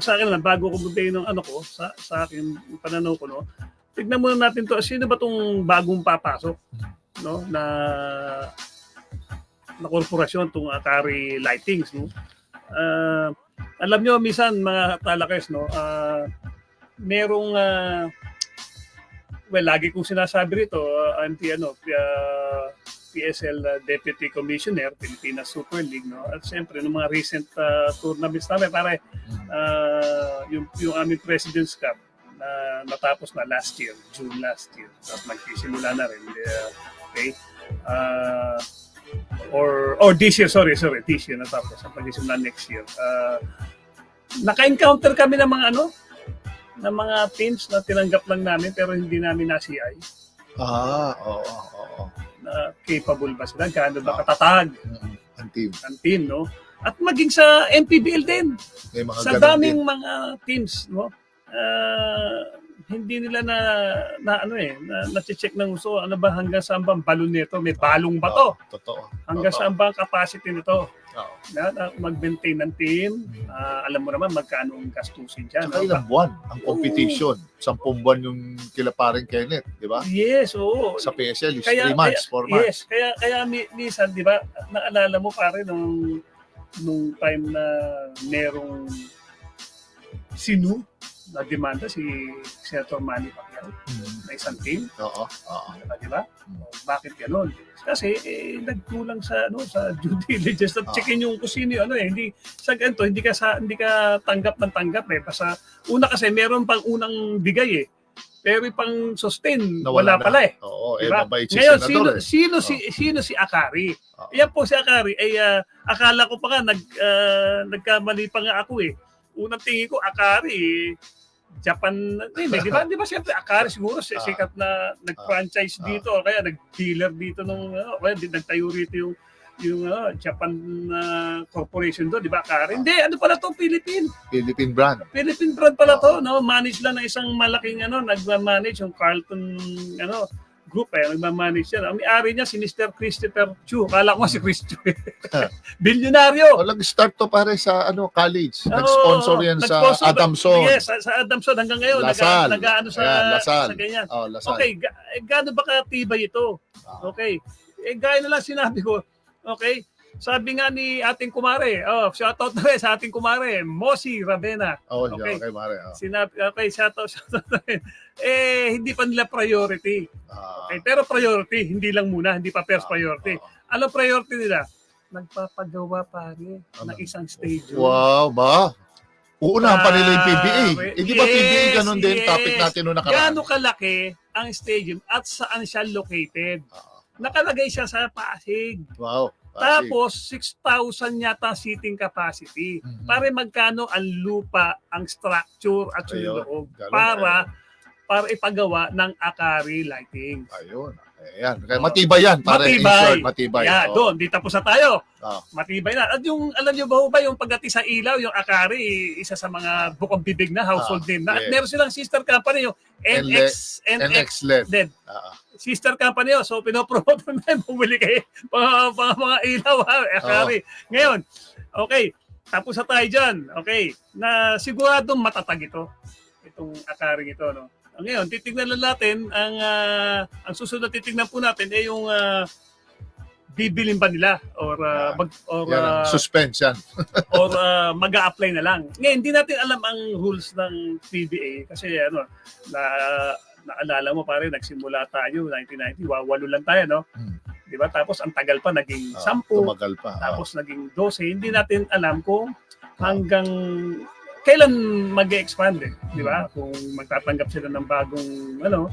sa akin lang, bago ko bigay ng ano ko, sa, sa akin, pananaw ko, no, tignan muna natin to, sino ba tong bagong papasok, no, na na korporasyon, tong Atari Lightings, no. Ah, alam nyo, minsan, mga talakers, no, ah, merong, ah, well, lagi kong sinasabi rito, uh, anti, ano, ah, PSL uh, Deputy Commissioner, Pilipinas Super League, no? At siyempre, ng mga recent uh, tournaments namin, pare, uh, yung, yung aming President's Cup, na natapos na last year, June last year. At magsisimula na rin. uh, okay? Uh, or, or this year, sorry, sorry, this year natapos. At magsisimula next year. Uh, naka-encounter kami ng mga ano, ng mga teams na tinanggap lang namin pero hindi namin na-CI Ah, oo, oo, oo. Capable ba sila, gaano ba katatag Ang team. ang team, no? At maging sa MPBL din, May mga sa ganun daming din. mga teams, no? Ah, hindi nila na, na ano eh, na, na-check ng gusto, ano ba hanggang saan ba ang balon nito? May balong ba to? Oo, totoo. Hanggang Totoo. saan ba ang capacity nito? Oo. Na, na mag-maintain ng team, ah, alam mo naman magkano ang gastusin dyan. Tsaka no? ilang buwan ang competition. Sampung buwan yung kila paring Kenneth, di ba? Yes, oo. Sa PSL, is Kaya- 3 months, 4 months. Yes, kaya kaya mi- minsan 'di ba, naalala mo pare nung nung time na merong sinu na demanda si Senator Manny Pacquiao Mm, na isang team, Oo, oo. di ba? Bakit gano'n? Kasi eh, nagkulang sa ano sa due diligence at Ah. checkin yung kung sino yung ano eh hindi sa ganito hindi ka sa hindi ka tanggap ng tanggap eh basta una kasi meron pang unang bigay eh pero pang sustain wala na. pala eh Oo, eh, Diba? mabait si Ngayon, Senador sino, eh. sino, si, sino si Akari? Oo. Yan po si Akari, ay ah, akala ko pa nga, nag, ah, nagkamali pa nga ako eh. Unang tingin ko, Akari, Japan, eh, di ba? Di ba siyempre, Akari siguro si- Ah. sikat na nag-franchise Ah. dito o kaya nag-dealer dito nung, uh, well, di- nagtayo rito yung yung ah, Japan na corporation doon, di ba, Akari? Hindi, ano pala to, Philippine. Philippine brand. Philippine brand pala to, no? Manage lang ng isang malaking ano, nagma-manage yung Carlton ano group eh, nagma-manage yan. Ang may-ari niya si Mr. Christopher Chu. Kala ko si Chris Chu. eh. Bilyonaryo. O, nag-start to pare sa ano college. Nag-sponsor yan sa nag-sponsor. Adamson. Yes, sa, sa Adamson hanggang ngayon Lasal. nag nag-ano sa Ayan, Lasal. sa ganyan. Oh, Lasal. Okay, ga, eh, gaano ba katibay ito? Ah. Okay. Eh gaya na lang sinabi ko. Okay. Sabi nga ni ating kumare, oh, shout out na rin sa ating kumare, Mosi Ravena. Oh, Okay. okay, pare. Oh. Sinabi, okay, shout out, shout out na rin. Eh, hindi pa nila priority. Ah, Okay, pero priority, hindi lang muna, hindi pa first priority. ah, Ano priority nila? Nagpapagawa pare Ano? ng isang stadium. Wow, ba? Uunahan pa nila yung PBA. Pare, Hindi ba PBA yes, ganun din yes. topic natin noong nakaraan? Gaano kalaki ang stadium at saan siya located? Ah, Nakalagay siya sa Pasig. wow. Pasig. Tapos 6,000 yata seating capacity. Mhm. Pare magkano ang lupa, ang structure at yung loob para para ipagawa ng Akari lighting. Ayun. Ayan. Kaya matibay yan. Para Matibay. in short, matibay. Yeah, Oo. doon, di tapos na tayo. Ah. Matibay na. At yung, alam nyo ba ba, yung pagdating sa ilaw, yung Akari, isa sa mga bukong bibig na household Ah, name na. At yes. meron silang sister company, yung NX, NX, NX LED. LED. Ah, Sister company yun. So, pinopromote mo na bumili kayo mga, mga, mga ilaw, ha, Akari. Ngayon, okay, tapos na tayo dyan. Okay, na siguradong matatag ito. Itong Akari ito, no? Ngayon, titignan lang natin, ang, ah, ang susunod na titignan po natin ay yung ah, bibilin ba nila or Ah, mag, or yan ang ah, suspense yan. or uh, mag-a-apply na lang. Ngayon, hindi natin alam ang rules ng PBA kasi ano, na naalala mo pare, nagsimula tayo 1990, wa- walo lang tayo, no? Hmm. 'Di ba? Tapos ang tagal pa naging Ah, 10, tumagal pa. Ah. tapos naging 12. Hindi natin alam kung hanggang kailan mag-expand eh, 'di ba? Kung magtatanggap sila ng bagong ano,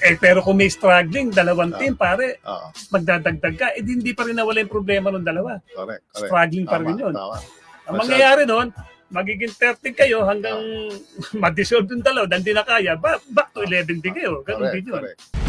eh pero kung may struggling, dalawang Ah. team pare, Ah, magdadagdag ka, eh hindi pa rin nawala yung problema ng dalawa. correct, correct. Struggling pa Tama, rin yun. tama. Ang mangyayari noon, magiging 30 kayo hanggang ma-dissolve yung dalaw, dan di na kaya, ba- back to 11 din kayo. Ganun din yun. correct.